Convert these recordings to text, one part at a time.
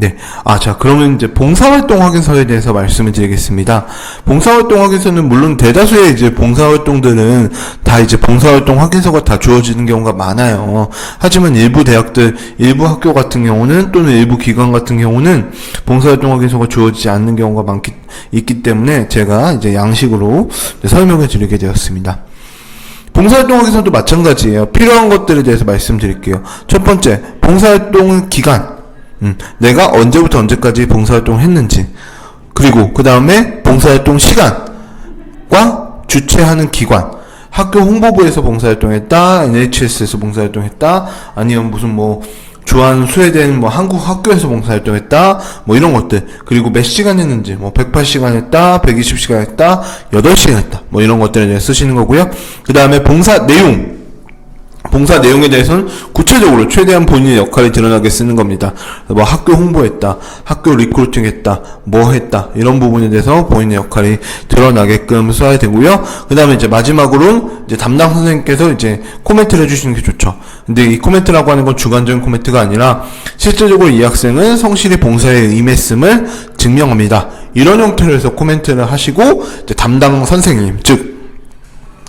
네. 아, 자, 그러면 이제 봉사활동 확인서에 대해서 말씀을 드리겠습니다. 봉사활동 확인서는 물론 대다수의 이제 봉사활동들은 다 이제 봉사활동 확인서가 다 주어지는 경우가 많아요. 하지만 일부 대학들, 일부 학교 같은 경우는 또는 일부 기관 같은 경우는 봉사활동 확인서가 주어지지 않는 경우가 많기, 있기 때문에 제가 이제 양식으로 이제 설명을 드리게 되었습니다. 봉사활동 하기서도 마찬가지예요. 필요한 것들에 대해서 말씀드릴게요. 첫 번째, 봉사활동 기간. 음, 내가 언제부터 언제까지 봉사활동을 했는지. 그리고 그 다음에 봉사활동 시간과 주최하는 기관. 학교 홍보부에서 봉사활동했다, NHS에서 봉사활동했다, 아니면 무슨 뭐 주한 스웨덴 뭐 한국 학교에서 봉사활동했다, 뭐 이런 것들. 그리고 몇 시간 했는지, 뭐 108시간 했다, 120시간 했다, 8시간 했다, 뭐 이런 것들에 대해 쓰시는 거고요. 그 다음에 봉사 내용. 봉사 내용에 대해서는 구체적으로 최대한 본인의 역할이 드러나게 쓰는 겁니다. 뭐 학교 홍보했다, 학교 리크루팅 했다, 뭐 했다, 이런 부분에 대해서 본인의 역할이 드러나게끔 써야 되고요. 그 다음에 이제 마지막으로 이제 담당 선생님께서 이제 코멘트를 해주시는 게 좋죠. 근데 이 코멘트라고 하는 건 주관적인 코멘트가 아니라 실제적으로 이 학생은 성실히 봉사에 임했음을 증명합니다. 이런 형태로 해서 코멘트를 하시고 이제 담당 선생님, 즉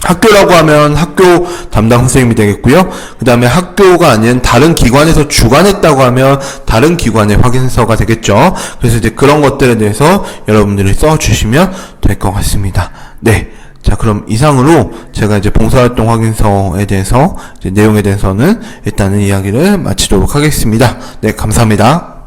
학교라고 하면 학교 담당 선생님이 되겠고요. 그 다음에 학교가 아닌 다른 기관에서 주관했다고 하면 다른 기관의 확인서가 되겠죠. 그래서 이제 그런 것들에 대해서 여러분들이 써주시면 될 것 같습니다. 네. 자, 그럼 이상으로 제가 이제 봉사활동 확인서에 대해서 이제 내용에 대해서는 일단은 이야기를 마치도록 하겠습니다. 네, 감사합니다.